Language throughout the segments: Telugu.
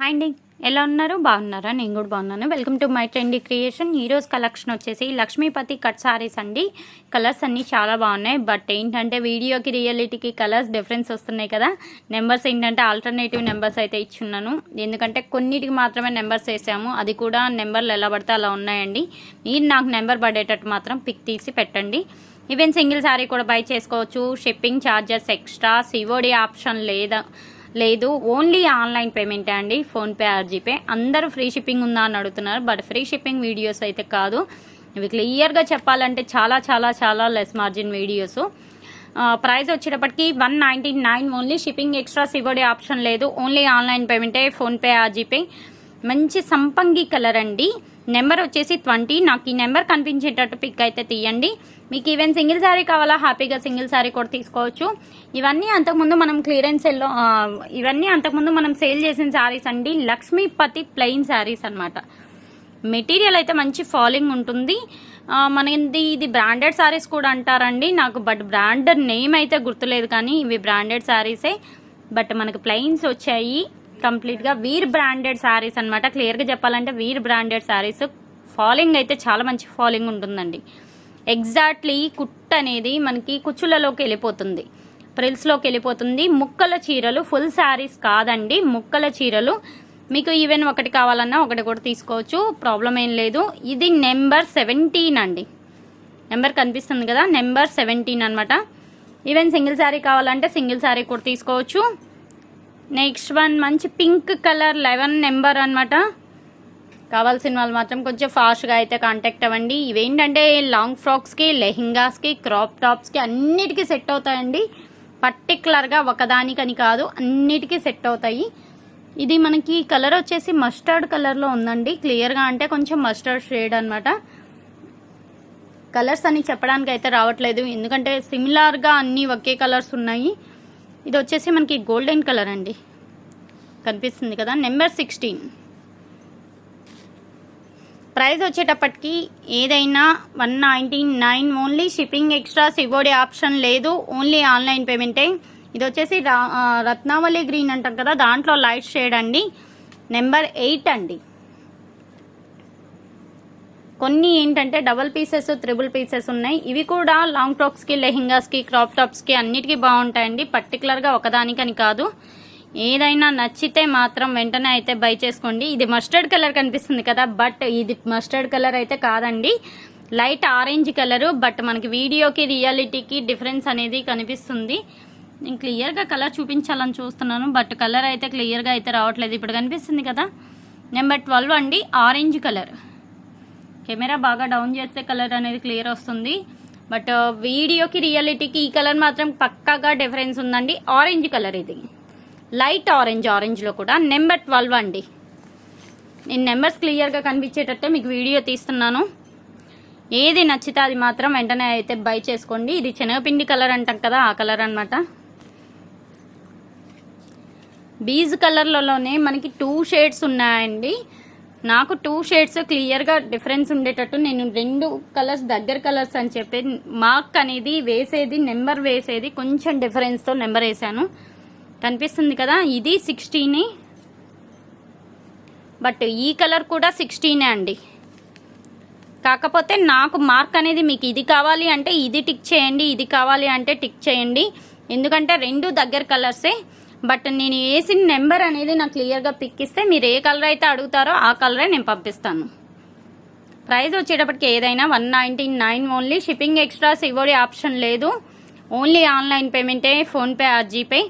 హాయ్ అండి ఎలా ఉన్నారు? బాగున్నారా? నేను కూడా బాగున్నాను. Welcome to my trendy creation ఈరోజు కలెక్షన్ వచ్చేసి లక్ష్మీపతి కట్ సారీస్ అండి. కలర్స్ అన్నీ చాలా బాగున్నాయి. బట్ ఏంటంటే వీడియోకి రియాలిటీకి కలర్స్ డిఫరెన్స్ వస్తున్నాయి కదా. నెంబర్స్ ఏంటంటే ఆల్టర్నేటివ్ నెంబర్స్ అయితే ఇచ్చున్నాను. ఎందుకంటే కొన్నిటికి మాత్రమే నెంబర్స్ వేసాము. అది కూడా నెంబర్లు ఎలా పడితే అలా ఉన్నాయండి. మీరు నాకు నెంబర్ పడేటట్టు మాత్రం పిక్ తీసి పెట్టండి. ఈవెన్ సింగిల్ శారీ కూడా బై చేసుకోవచ్చు. Shipping charges extra COD option లేదా లేదు ఓన్లీ ఆన్లైన్ పేమెంటే అండి ఫోన్పే ఆర్ జీపే అందరూ ఫ్రీ షిప్పింగ్ ఉందా అని అడుగుతున్నారు బట్ ఫ్రీ షిప్పింగ్ వీడియోస్ అయితే కాదు. ఇవి క్లియర్గా చెప్పాలంటే చాలా చాలా చాలా లెస్ మార్జిన్ వీడియోస్ ప్రైస్ వచ్చేటప్పటికి one ninety nine only shipping extra ఇవ్వడే option లేదు. ఓన్లీ ఆన్లైన్ పేమెంటే ఫోన్పే ఆర్జీపే మంచి సంపంగి కలర్ అండి. నెంబర్ వచ్చేసి ట్వంటీ. నాకు ఈ నెంబర్ కనిపించేటట్టు పిక్ అయితే తీయండి. మీకు ఈవెన్ సింగిల్ శారీ కావాలా హ్యాపీగా సింగిల్ శారీ కూడా తీసుకోవచ్చు. ఇవన్నీ అంతకుముందు మనం క్లియరెన్స్ సెల్లో ఇవన్నీ అంతకుముందు మనం సేల్ చేసిన శారీస్ అండి. లక్ష్మీపతి ప్లెయిన్ శారీస్ అనమాట మెటీరియల్ అయితే మంచి ఫాలింగ్ ఉంటుంది. మనది ఇది బ్రాండెడ్ శారీస్ కూడా అంటారండి. నాకు బట్ బ్రాండెడ్ నేమ్ అయితే గుర్తులేదు కానీ ఇవి బ్రాండెడ్ శారీసే బట్ మనకు ప్లెయిన్స్ వచ్చాయి. కంప్లీట్గా వీర్ బ్రాండెడ్ శారీస్ అనమాట క్లియర్గా చెప్పాలంటే వీర్ బ్రాండెడ్ శారీస్ ఫాలింగ్ అయితే చాలా మంచి ఫాలింగ్ ఉంటుందండి. ఎగ్జాక్ట్లీ కుట్ అనేది మనకి కుచ్చులలోకి వెళ్ళిపోతుంది. ప్రిల్స్లోకి వెళ్ళిపోతుంది. ముక్కల చీరలు ఫుల్ శారీస్ కాదండి. ముక్కల చీరలు మీకు ఈవెన్ ఒకటి కావాలన్నా ఒకటి కూడా తీసుకోవచ్చు. ప్రాబ్లం ఏం లేదు. ఇది నెంబర్ సెవెంటీన్ అండి. నెంబర్ కనిపిస్తుంది కదా? నెంబర్ సెవెంటీన్ అనమాట ఈవెన్ సింగిల్ శారీ కావాలంటే సింగిల్ శారీ కూడా తీసుకోవచ్చు. నెక్స్ట్ వన్ మంచి పింక్ కలర్ లెవెన్ నెంబర్ అనమాట కావాల్సిన వాళ్ళు మాత్రం కొంచెం ఫాస్ట్గా అయితే కాంటాక్ట్ అవ్వండి. ఇవేంటంటే లాంగ్ ఫ్రాక్స్కి లెహింగాస్కి క్రాప్ టాప్స్కి అన్నిటికీ సెట్ అవుతాయండి. పర్టికులర్గా ఒకదానికని కాదు అన్నిటికీ సెట్ అవుతాయి. ఇది మనకి కలర్ వచ్చేసి మస్టర్డ్ కలర్లో ఉందండి. క్లియర్గా అంటే కొంచెం మస్టర్డ్ షేడ్ అనమాట కలర్స్ అని చెప్పడానికి అయితే రావట్లేదు. ఎందుకంటే సిమిలర్గా అన్నీ ఒకే కలర్స్ ఉన్నాయి. ఇది వచ్చేసి మనకి గోల్డెన్ కలర్ అండి. కనిపిస్తుంది కదా నెంబర్ సిక్స్టీన్. ప్రైస్ వచ్చేటప్పటికి ఏదైనా one ninety nine only shipping extra ఇవ్వడే option లేదు ఓన్లీ ఆన్లైన్ పేమెంటే. ఇది వచ్చేసి రత్నావళి గ్రీన్ అంటాం కదా దాంట్లో లైట్ షేడ్ అండి. నెంబర్ ఎయిట్ అండి. కొన్ని ఏంటంటే డబల్ పీసెస్ త్రిబుల్ పీసెస్ ఉన్నాయి. ఇవి కూడా లాంగ్ టాప్స్కి లెహింగాస్కి క్రాప్ టాప్స్కి అన్నిటికీ బాగుంటాయండి. పర్టికులర్గా ఒకదానికని కాదు. ఏదైనా నచ్చితే మాత్రం వెంటనే అయితే బై చేసుకోండి. ఇది మస్టర్డ్ కలర్ కనిపిస్తుంది కదా బట్ ఇది మస్టర్డ్ కలర్ అయితే కాదండి. లైట్ ఆరెంజ్ కలరు బట్ మనకి వీడియోకి రియాలిటీకి డిఫరెన్స్ అనేది కనిపిస్తుంది. నేను క్లియర్గా కలర్ చూపించాలని చూస్తున్నాను బట్ కలర్ అయితే క్లియర్గా అయితే రావట్లేదు. ఇప్పుడు కనిపిస్తుంది కదా నెంబర్ ట్వెల్వ్ అండి ఆరెంజ్ కలర్ కెమెరా బాగా డౌన్ చేస్తే కలర్ అనేది క్లియర్ వస్తుంది. బట్ uh, వీడియోకి రియాలిటీకి ఈ కలర్ మాత్రం పక్కాగా డిఫరెన్స్ ఉందండి. ఆరెంజ్ కలర్ ఇది. లైట్ ఆరెంజ్ ఆరెంజ్లో కూడా. నెంబర్ ట్వెల్వ్ అండి. నేను నెంబర్స్ క్లియర్గా కనిపించేటట్టే మీకు వీడియో తీస్తున్నాను. ఏది నచ్చితే అది మాత్రం వెంటనే అయితే బై చేసుకోండి. ఇది శనగపిండి కలర్ అంటాం కదా ఆ కలర్ అనమాట బీజ్ కలర్లలోనే మనకి టూ షేడ్స్ ఉన్నాయండి. నాకు టూ షేడ్స్ క్లియర్గా డిఫరెన్స్ ఉండేటట్టు నేను రెండు కలర్స్ దగ్గర కలర్స్ అని చెప్పి మార్క్ అనేది వేసేది నెంబర్ వేసేది కొంచెం డిఫరెన్స్తో నెంబర్ వేసాను. కనిపిస్తుంది కదా ఇది సిక్స్టీనే బట్ ఈ కలర్ కూడా సిక్స్టీనే అండి. కాకపోతే నాకు మార్క్ అనేది మీకు ఇది కావాలి అంటే ఇది టిక్ చేయండి ఇది కావాలి అంటే టిక్ చేయండి. ఎందుకంటే రెండు దగ్గర కలర్సే బట్ నేను వేసిన నెంబర్ అనేది నాకు క్లియర్గా పిక్ ఇస్తే మీరు ఏ కలర్ అయితే అడుగుతారో ఆ కలరే నేను పంపిస్తాను. ప్రైస్ వచ్చేటప్పటికి ఏదైనా one ninety nine only shipping extra COD option లేదు ఓన్లీ ఆన్లైన్ పేమెంటే ఫోన్పే ఆర్ జీపే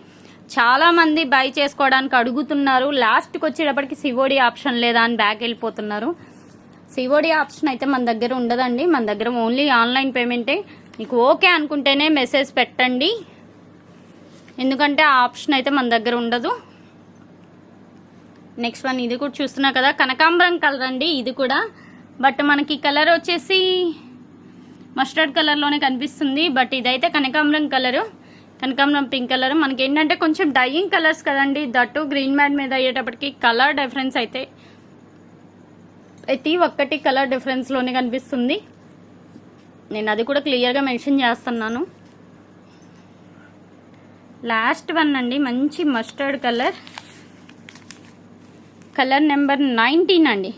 చాలామంది బై చేసుకోవడానికి అడుగుతున్నారు. లాస్ట్కి వచ్చేటప్పటికి సివోడి ఆప్షన్ లేదా అని బ్యాక్ వెళ్ళిపోతున్నారు. సివోడి ఆప్షన్ అయితే మన దగ్గర ఉండదండి. మన దగ్గర ఓన్లీ ఆన్లైన్ పేమెంటే మీకు ఓకే అనుకుంటేనే మెసేజ్ పెట్టండి. ఎందుకంటే ఆ ఆప్షన్ అయితే మన దగ్గర ఉండదు. నెక్స్ట్ వన్ ఇది కూడా చూస్తున్నా కదా. కనకాంబరం కలర్ అండి ఇది కూడా. బట్ మనకి కలర్ వచ్చేసి మస్టర్డ్ కలర్లోనే కనిపిస్తుంది. బట్ ఇదైతే కనకాంబరం కలరు కనకాంబరం పింక్ కలర్ మనకి ఏంటంటే కొంచెం డైయింగ్ కలర్స్ కదండి. దట్టు గ్రీన్ మ్యాట్ మీద అయ్యేటప్పటికి కలర్ డిఫరెన్స్ అయితే ప్రతి ఒక్కటి కలర్ డిఫరెన్స్లోనే కనిపిస్తుంది. నేను అది కూడా క్లియర్గా మెన్షన్ చేస్తున్నాను. లాస్ట్ వన్ అండి. మంచి mustard colour colour number nineteen అండి.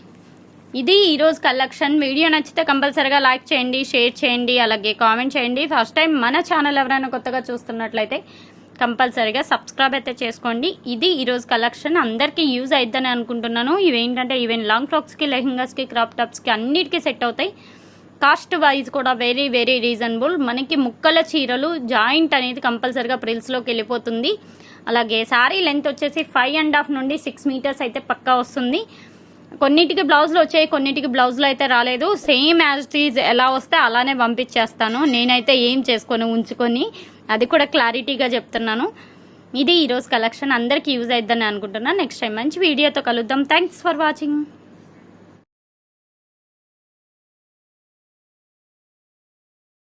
ఇది ఈరోజు కలెక్షన్ వీడియో నచ్చితే కంపల్సరీగా లైక్ చేయండి షేర్ చేయండి అలాగే కామెంట్ చేయండి. ఫస్ట్ టైం మన ఛానల్ ఎవరైనా కొత్తగా చూస్తున్నట్లయితే కంపల్సరీగా సబ్స్క్రైబ్ అయితే చేసుకోండి. ఇది ఈరోజు కలెక్షన్ అందరికీ యూజ్ అవుతుందని అనుకుంటున్నాను. ఇవేంటంటే ఈవెన్ లాంగ్ ఫ్రాక్స్కి లెహింగాస్కి క్రాప్ టాప్స్కి అన్నిటికీ సెట్ అవుతాయి. కాస్ట్ వైజ్ కూడా వెరీ వెరీ రీజనబుల్. మనకి ముక్కల చీరలు జాయింట్ అనేది కంపల్సరిగా ప్రిల్స్లోకి వెళ్ళిపోతుంది. అలాగే శారీ లెంత్ వచ్చేసి ఫైవ్ అండ్ హాఫ్ నుండి సిక్స్ మీటర్స్ అయితే పక్కా వస్తుంది. కొన్నిటికి బ్లౌజులు వచ్చాయి కొన్నిటికి బ్లౌజులు అయితే రాలేదు. సేమ్ యాజ్ టీజ్ ఎలా వస్తే అలానే పంపించేస్తాను. నేనైతే ఏం చేసుకొని ఉంచుకొని అది కూడా క్లారిటీగా చెప్తున్నాను. ఇది ఈరోజు కలెక్షన్. అందరికీ యూజ్ అవుతుందని అనుకుంటున్నాను నెక్స్ట్ టైం మంచి వీడియోతో కలుద్దాం. Thanks for watching.